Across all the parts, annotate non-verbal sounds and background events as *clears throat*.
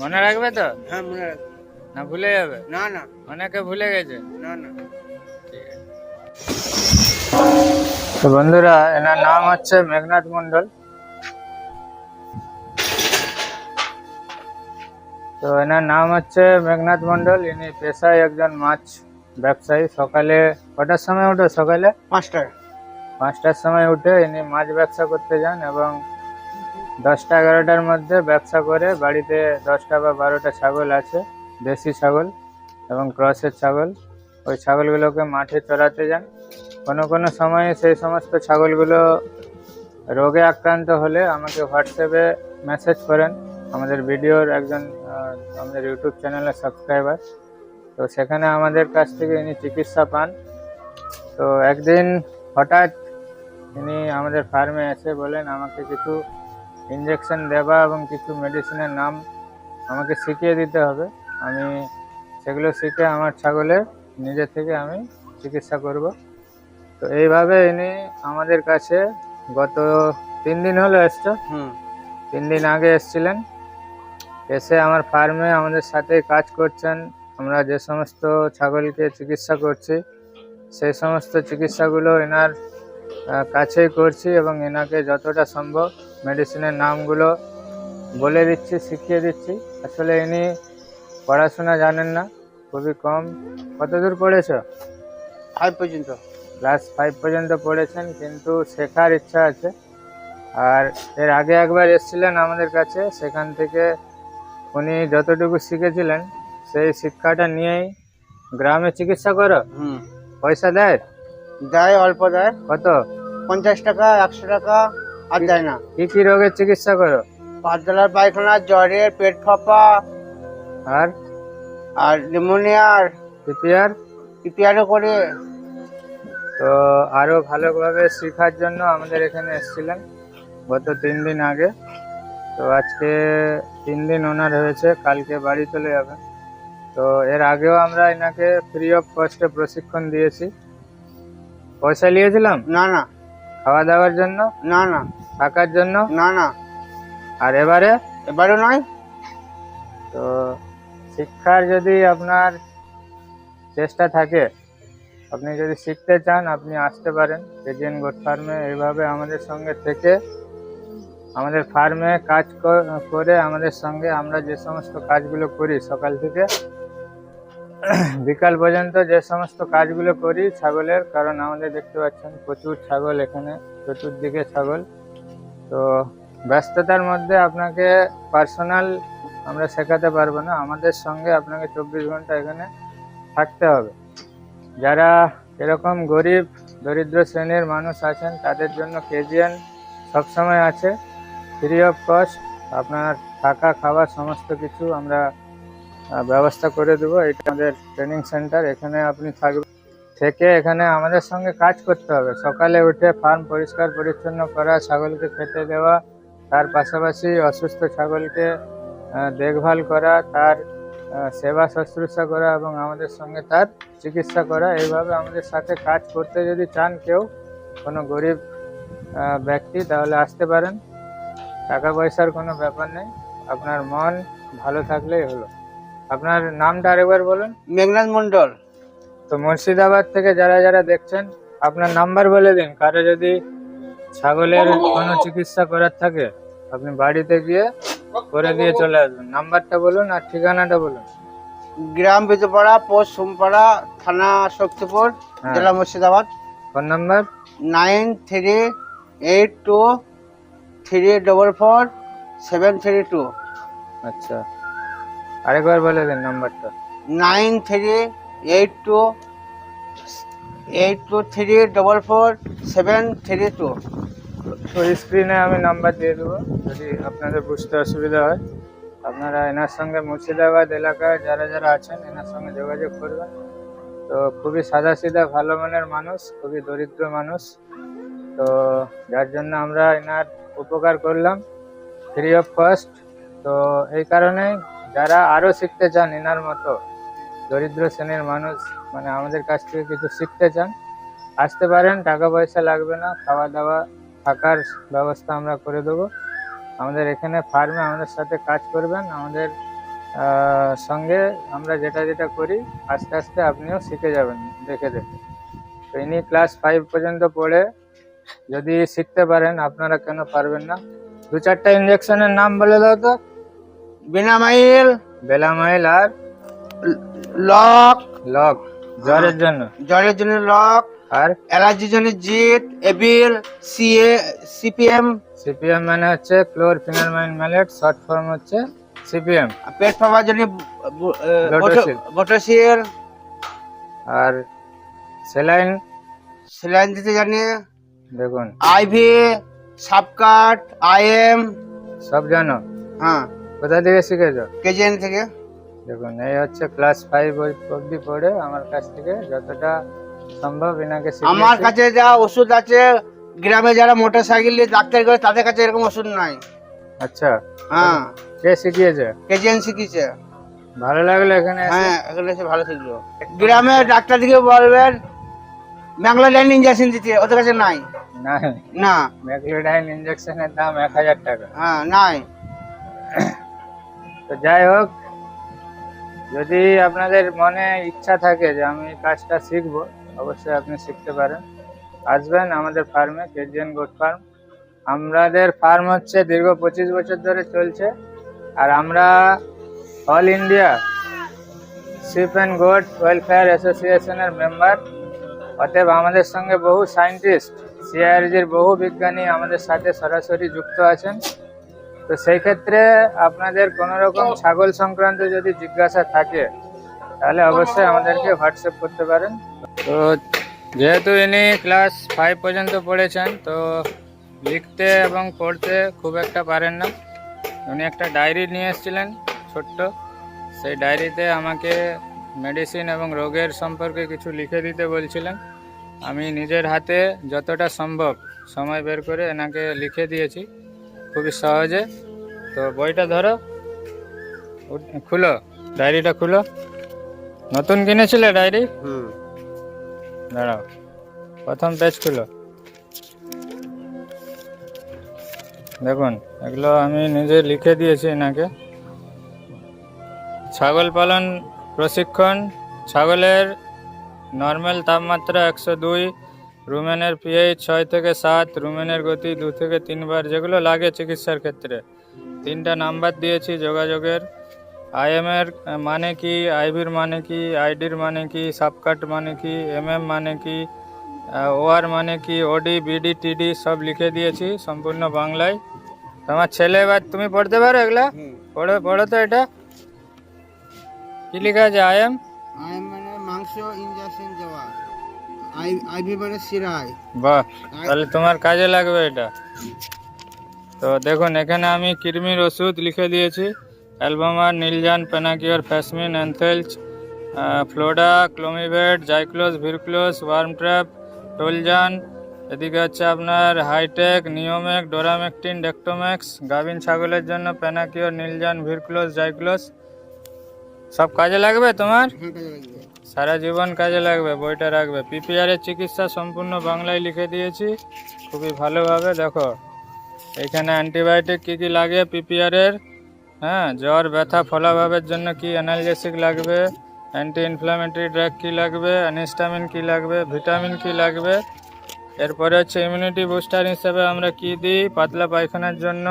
মনে রাখবে তো? হ্যাঁ মনে রাখ না ভুলে যাবে? না না। অনেকে ভুলে গেছে। না না। তো বন্ধুরা এনার নাম হচ্ছে মেঘনাথ মন্ডল তো এনার নাম হচ্ছে মেঘনাথ মন্ডল ইনি পেশায় একজন মাছ ব্যবসায়ী। সকালে কটার সময় উঠে? সকালে মাস্টার পাঁচটার সময় উঠে ইনি মাছ ব্যবসা করতে যান এবং দশটা এগারোটার মধ্যে ব্যবসা করে বাড়িতে দশটা বা বারোটা ছাগল আছে, দেশি ছাগল এবং ক্রসের ছাগল। ওই ছাগলগুলোকে মাঠে চড়াতে যান। কোনো কোনো সময়ে সেই সমস্ত ছাগলগুলো রোগে আক্রান্ত হলে আমাকে হোয়াটসঅ্যাপে মেসেজ করেন। আমাদের ভিডিওর একজন আমাদের ইউটিউব চ্যানেলের সাবস্ক্রাইবার। তো সেখানে আমাদের কাছ থেকে ইনি চিকিৎসা পান। তো একদিন হঠাৎ তিনি আমাদের ফার্মে এসে বলেন, আমাকে কিছু ইঞ্জেকশন দেওয়া এবং কিছু মেডিসিনের নাম আমাকে শিখিয়ে দিতে হবে। আমি সেগুলো শিখে আমার ছাগলের নিজে থেকে আমি চিকিৎসা করব। তো এইভাবে ইনি আমাদের কাছে গত তিন দিন হলো এসছো। হুম। তিন দিন আগে এসেছিলেন। এসে আমার ফার্মে আমাদের সাথে কাজ করছেন। আমরা যে সমস্ত ছাগলকে চিকিৎসা করছি সেই সমস্ত চিকিৎসাগুলো এনার কাছেই করছি এবং এনাকে যতটা সম্ভব মেডিসিনের নামগুলো বলে দিচ্ছি শিখিয়ে দিচ্ছি। আসলে ইনি পড়াশোনা জানেন না খুবই কম। কতদূর পড়েছো? ফাইভ পর্যন্ত। ক্লাস ফাইভ পর্যন্ত পড়েছেন কিন্তু শেখার ইচ্ছা আছে। আর এর আগে একবার এসেছিলেন আমাদের কাছে সেখান থেকে উনি যতটুকু শিখেছিলেন সেই শিক্ষাটা নিয়েই গ্রামে চিকিৎসা করো। পয়সা দেয়? দেয় অল্প দেয় কত? পঞ্চাশ টাকা একশো টাকা আর দেয় না। কি কি রোগের চিকিৎসা করো? পাতলার পায়খানা জ্বরের পেট ফাঁপা আর? আর নিউমোনিয়ার পিপিআর? পিপিআরও করে। তো আরও ভালোভাবে শেখার জন্য আমাদের এখানে এসেছিলেন গত তিন দিন আগে। তো আজকে তিন দিন ওনার হয়েছে কালকে বাড়ি চলে যাবেন। তো এর আগেও আমরা এনাকে ফ্রি অফ কস্টে প্রশিক্ষণ দিয়েছি। পয়সা নিয়েছিলাম? না না। খাওয়া দাওয়ার জন্য? না না। থাকার জন্য? না না। আর এবারে? এবারও নয়। তো শিক্ষার যদি আপনার চেষ্টা থাকে আপনি যদি শিখতে চান আপনি আসতে পারেন। কেজিএন গোট ফার্মে এইভাবে আমাদের সঙ্গে থেকে আমাদের ফার্মে কাজ করে আমাদের সঙ্গে আমরা যে সমস্ত কাজগুলো করি সকাল থেকে *clears throat* বিকাল পর্যন্ত যে সমস্ত কাজগুলো করি ছাগলের, কারণ আমাদের দেখতে পাচ্ছেন প্রচুর ছাগল এখানে, চতুর্দিকে ছাগল। তো ব্যস্ততার মধ্যে আপনাকে পার্সোনাল আমরা শেখাতে পারব না, আমাদের সঙ্গে আপনাকে চব্বিশ ঘণ্টা এখানে থাকতে হবে। যারা এরকম গরিব, দরিদ্র শ্রেণির মানুষ আছেন, তাদের জন্য কেজিএন সবসময় আছে ফ্রি অফ কস্ট আপনার থাকা, খাওয়া, সমস্ত কিছু আমরা ব্যবস্থা করে দেবো। এটা আমাদের ট্রেনিং সেন্টার এখানে আপনি থাকবেন। থেকে এখানে আমাদের সঙ্গে কাজ করতে হবে। সকালে উঠে ফার্ম পরিষ্কার পরিচ্ছন্ন করা, ছাগলকে খেতে দেওয়া, তার পাশাপাশি অসুস্থ ছাগলকে দেখভাল করা, তার সেবা শুশ্রূষা করা এবং আমাদের সঙ্গে তার চিকিৎসা করা। এইভাবে আমাদের সাথে কাজ করতে যদি চান কেউ, কোনো গরিব ব্যক্তি, তাহলে আসতে পারেন। টাকা পয়সার কোনো ব্যাপার নেই। আপনার মন ভালো থাকলেই হলো। আপনার নামটা আরেকবার বলুন। মেঘনাথ মন্ডল তো মুর্শিদাবাদ থেকে যারা যারা দেখছেন আপনার নাম্বার বলে দিন। কারও যদি ছাগলের কোনো চিকিৎসা করার থাকে আপনি বাড়িতে গিয়ে করে দিয়ে চলে আসবেন। নাম্বারটা বলুন আর ঠিকানাটা বলুন। গ্রাম বিজপাড়া পোস্ট সোমপাড়া থানা শক্তিপুর হ্যাঁ। জেলা Murshidabad. Phone number? Nine three eight two three double four seven three two. আচ্ছা। আরেকবার বলে দিন নাম্বারটা। Nine three eight two eight two three double four seven three two. তো স্ক্রিনে আমি নাম্বার দিয়ে দেবো। যদি আপনাদের বুঝতে অসুবিধা হয় আপনারা এনার সঙ্গে মুর্শিদাবাদ এলাকায় যারা যারা আছেন এনার সঙ্গে যোগাযোগ করবেন। তো খুবই সাদা সিধা ভালো মনের মানুষ খুবই দরিদ্র মানুষ। তো যার জন্য আমরা এনার উপকার করলাম ফ্রি অফ কস্ট তো এই কারণে যারা আরও শিখতে চান এনার মতো দরিদ্র শ্রেণির মানুষ মানে আমাদের কাছ থেকে কিছু শিখতে চান, আসতে পারেন, টাকা পয়সা লাগবে না, খাওয়া দাওয়া থাকার ব্যবস্থা আমরা করে দেবো। আমাদের এখানে ফার্মে আমাদের সাথে কাজ করবেন, আমাদের সঙ্গে আমরা যেটা যেটা করি, আস্তে আস্তে আপনিও শিখে যাবেন, দেখে দেখে। তো ইনি ক্লাস ফাইভ পর্যন্ত পড়ে, যদি শিখতে পারেন, আপনারা কেন পারবেন না? দু চারটা ইঞ্জেকশনের নাম বলে দাও তো। বেনামাইল। বেলামাইল আর লক। লক জ্বরের জন্য। জ্বরের জন্য লক। আর? অ্যালার্জির জন্য জিট এবিল সিএ সিপিএম। সিপিএম মানে হচ্ছে ক্লোরফিনারমাইন ম্যালেট শর্ট ফর্ম হচ্ছে সিপিএম। পেট ফাঁপার জন্য. বটোসিল। আর সেলাইন? সেলাইন দিতে জানি। দেখুন। IV subcut IM. সব জানো। হ্যাঁ। কোথা থেকে শিখেছো? কেজিএন থেকে। দেখুন এই হচ্ছে ক্লাস ফাইভ অব্দি পড়ে আমার কাছ থেকে যতটা সম্ভব এনাকে আমার কাছে যা ওষুধ আছে গ্রামে যারা মোটর সাইকেল নিয়ে ডাক্তার করে তাদের কাছে এরকম ওষুধ নাই। আচ্ছা। হ্যাঁ। কে শিখিয়েছে? কেজিএন শিখিয়েছে। ভালো লাগল এখানে হ্যাঁ এখানে এসে ভালো শিখলো। গ্রামে ডাক্তার দিকে বলবেন ম্যাংলোডাইন ইঞ্জেকশন দিতে ওদের কাছে নাই। নাই। না। ম্যাকলোডাইন ইঞ্জেকশনের দাম এক হাজার টাকা। হ্যাঁ নাই। তো যাই হোক, যদি আপনাদের মনে ইচ্ছা থাকে যে আমি কাজটা শিখব, অবশ্যই আপনি শিখতে পারেন। আসবেন আমাদের ফার্মে, কেজিএন গোট ফার্ম। আমাদের ফার্ম হচ্ছে দীর্ঘ পঁচিশ বছর ধরে চলছে। আর আমরা all India sheep and goat welfare অ্যাসোসিয়েশনের মেম্বার। অতএব আমাদের সঙ্গে বহু সায়েন্টিস্ট সিআরজির বহু বিজ্ঞানী আমাদের সাথে সরাসরি যুক্ত আছেন। তো সেই ক্ষেত্রে আপনাদের কোনো রকম ছাগল সংক্রান্ত যদি জিজ্ঞাসা থাকে তাহলে অবশ্যই আমাদেরকে হোয়াটসঅ্যাপ করতে পারেন। তো যেহেতু ইনি ক্লাস ফাইভ পর্যন্ত পড়েছেন তো লিখতে এবং পড়তে খুব একটা পারেন না। উনি একটা ডায়েরি নিয়ে এসেছিলেন ছোট্ট। সেই ডায়েরিতে আমাকে মেডিসিন এবং রোগের সম্পর্কে কিছু লিখে দিতে বলছিলেন। আমি নিজের হাতে যতটা সম্ভব সময় বের করে এনাকে লিখে দিয়েছি। খুবই সহজে। তো বইটা ধরো। খুলো। ডায়েরিটা খুলো। নতুন কিনেছিলে ডায়েরি? হুম। দাঁড়াও। প্রথম পেজ খুলো। দেখুন এগুলো আমি নিজে লিখে দিয়েছি এনাকে। ছাগল পালন প্রশিক্ষণ ছাগলের নর্মাল তাপমাত্রা একশো দুই রুমেনের পিএইচ ছয় থেকে সাত রুমেনের গতি দু থেকে তিনবার যেগুলো লাগে চিকিৎসার ক্ষেত্রে। তিনটা নাম্বার দিয়েছি যোগাযোগের। আইএমের মানে কি আইভির মানে কি আইডির মানে কি সাবকাট মানে কি এমএম মানে কি ওআর মানে কি ওডি বিডি টিডি সব লিখে দিয়েছি সম্পূর্ণ বাংলায়। তোমার ছেলে বা তুমি পড়তে পারো এগুলা? পড়ো পড়ো তো এটা। কি লেখা আছে আইএম আই মানে মাংস ইঞ্জেকশন দেওয়া। আই আইভি মানে সিরাই বাহ তাহলে তোমার কাজে লাগবে এটা। তো দেখুন এখানে আমি কৃমির ওষুধ লিখে দিয়েছি। অ্যালবামার নীলজান পেনাকিওর ফ্যাসমিন অ্যান্থেলচ ফ্লোডা ক্লোমিভেট জাইক্লোজ ভিরক্লোজ ওয়ার্ম ট্র্যাপ টোলজান। এদিকে হচ্ছে আপনার হাইটেক নিওমেক ডোরামেকটিন ডেক্টোম্যাক্স গাভিন ছাগলের জন্য পেনাকিওর নীলজান ভিরক্লোজ জাইক্লোজ সব কাজে লাগবে তোমার? হ্যাঁ সারা জীবন কাজে লাগবে, বইটা রাখবে। পিপিআর এর চিকিৎসা সম্পূর্ণ বাংলায় লিখে দিয়েছি। খুবই ভালোভাবে, দেখো। এখানে অ্যান্টিবায়োটিক কী কী লাগে পিপিআর এর হ্যাঁ জ্বর, ব্যথা, ফলাভাবের জন্য কি অ্যানালজেসিক লাগবে? অ্যান্টি ইনফ্লামেটরি ড্রাগ কী লাগবে? অ্যানিস্টামিন কী লাগবে? ভিটামিন কী লাগবে? এরপরে হচ্ছে ইমিউনিটি বুস্টার হিসেবে আমরা কি দিই? পাতলা পায়খানার জন্য।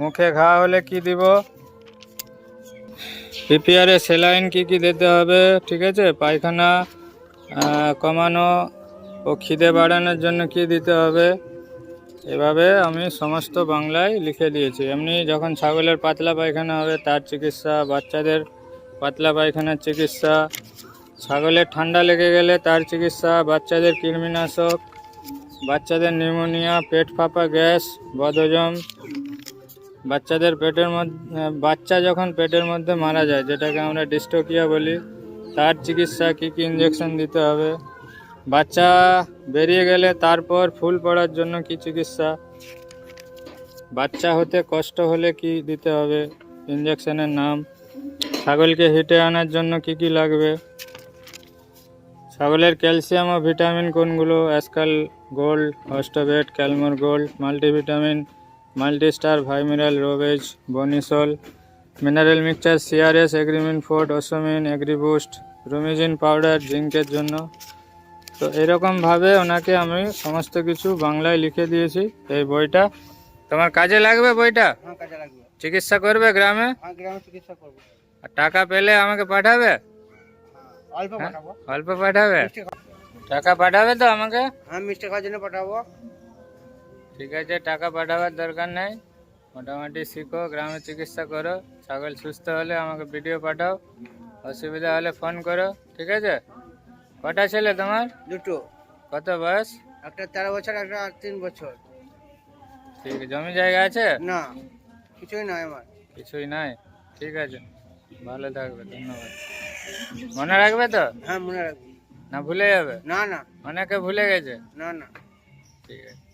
মুখে ঘা হলে কি দিব? পিপিআর সেলাইন কি কি দিতে হবে, ঠিক আছে? পায়খানা কমানো ও খিদে বাড়ানোর জন্য কি দিতে হবে? এভাবে আমি সমস্ত বাংলায় লিখে দিয়েছি। এমনি যখন ছাগলের পাতলা পায়খানা হবে, তার চিকিৎসা, বাচ্চাদের পাতলা পায়খানার চিকিৎসা, ছাগলের ঠান্ডা লেগে গেলে তার চিকিৎসা, বাচ্চাদের কৃমিনাশক, বাচ্চাদের নিউমোনিয়া, পেট ফাঁপা, গ্যাস, বদহজম বাচ্চাদের পেটের মধ্যে বাচ্চা যখন পেটের মধ্যে মারা যায়, যেটাকে আমরা ডিস্টোকিয়া বলি, তার চিকিৎসা কী কী ইঞ্জেকশন দিতে হবে? বাচ্চা বেরিয়ে গেলে তারপর ফুল পড়ার জন্য কি চিকিৎসা? বাচ্চা হতে কষ্ট হলে কি দিতে হবে? ইঞ্জেকশনের নাম। ছাগলকে হিটে আনার জন্য কি কি লাগবে? ছাগলের ক্যালসিয়াম ও ভিটামিন কোনগুলো? অ্যাসকাল গোল্ড অস্টোবেট ক্যালমোর গোল্ড, মাল্টিভিটামিন মাল্টিস্টার ভাইমিনাল রোবেজ বনিসল মিনারেল মিক্সচার সিআরএস এগ্রিমিন ফোর্ড ওসোমিন এগ্রিবুস্ট রুমিজিন পাউডার জিঙ্কের জন্য। তো এরকমভাবে ওনাকে আমি সমস্ত কিছু বাংলায় লিখে দিয়েছি এই বইটা। তোমার কাজে লাগবে বইটা? হ্যাঁ চিকিৎসা করবে গ্রামে? হ্যাঁ আর টাকা পেলে আমাকে পাঠাবে? অল্প হ্যাঁ? পাঠাবো। অল্প পাঠাবে? টাকা পাঠাবে তো আমাকে? হ্যাঁ মিষ্টি খাওয়ার জন্য পাঠাবো। ঠিক আছে টাকা পাঠাবার দরকার নেই। মোটামুটি শিখো গ্রামে চিকিৎসা করো। ছাগল সুস্থ হলে আমাকে ভিডিও পাঠাও। অসুবিধা হলে ফোন করো ঠিক আছে? কটা ছেলে তোমার? দুটো। কত বয়স? একটা তেরো বছর একটা তিন বছর। ঠিক জমি জায়গা আছে? না কিছুই নয় আমার। কিছুই নাই? ঠিক আছে ভালো থাকবে ধন্যবাদ। মনে রাখবে তো? হ্যাঁ মনে রাখবে। না ভুলে যাবে? না না। অনেকে ভুলে গেছে? না না। ঠিক আছে।